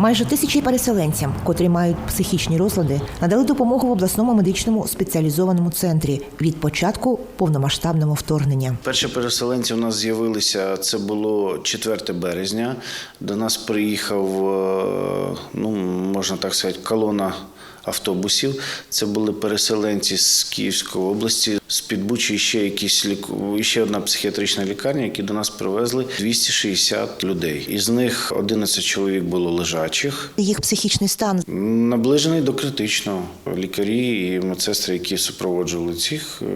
Майже тисячі переселенцям, котрі мають психічні розлади, надали допомогу в обласному медичному спеціалізованому центрі від початку повномасштабного вторгнення. Перші переселенці у нас з'явилися. Це було 4 березня. До нас приїхав, е, ну можна так сказати, колона автобусів. Це були переселенці з Київської області, з Підбучі ще якісь ліку... ще одна психіатрична лікарня, які до нас привезли 260 людей. Із них 11 чоловік було лежачих. Їх психічний стан Наближений до критичного. Лікарі і медсестри, які супроводжували цих е,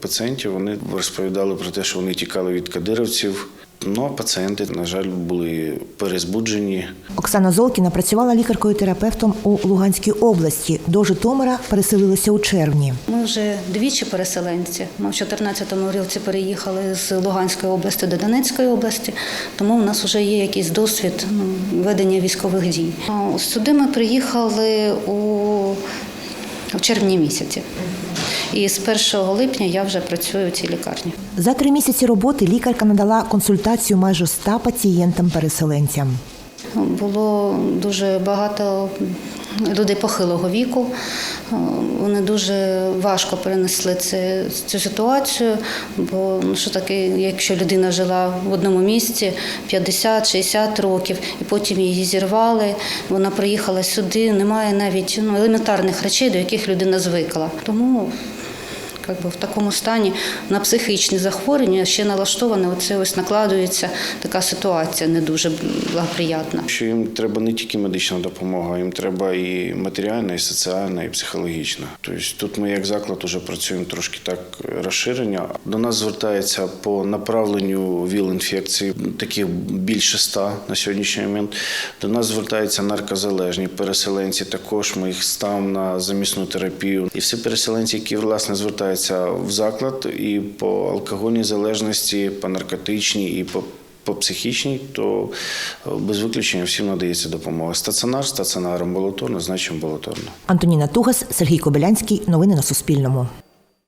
пацієнтів, вони розповідали про те, що вони тікали від кадировців. Ну а пацієнти, на жаль, були перезбуджені. Оксана Золкіна працювала лікаркою-терапевтом у Луганській області. До Житомира переселилася у червні. Ми вже двічі переселенці. Ми в 14-му році переїхали з Луганської області до Донецької області, тому в нас вже є якийсь досвід ну, ведення військових дій. Сюди ми приїхали у в червні місяці. І з 1 липня я вже працюю у цій лікарні. За три місяці роботи лікарка надала консультацію майже ста пацієнтам-переселенцям. Було дуже багато людей похилого віку. Вони дуже важко перенесли це, цю ситуацію. Бо ну, що таке, якщо людина жила в одному місці 50-60 років, і потім її зірвали, вона приїхала сюди, немає навіть ну, елементарних речей, до яких людина звикла. Тому як би в такому стані на психічні захворювання ще налаштоване, оце ось накладується така ситуація не дуже благоприятна. Що їм треба не тільки медична допомога, їм треба і матеріальна, і соціальна, і психологічна. Тобто тут ми як заклад вже працюємо трошки так розширення. До нас звертається по направленню ВІЛ-інфекції, таких більше ста на сьогоднішній момент. До нас звертаються наркозалежні переселенці. Також ми їх ставимо на замісну терапію. І всі переселенці, які власне звертаються в заклад і по алкогольній залежності, по наркотичній і по по психічній, то е, без виключення всім надається допомога. Стаціонар, стаціонар, амбулаторно, значить амбулаторно. Антоніна Тугас, Сергій Кобилянський. Новини на Суспільному.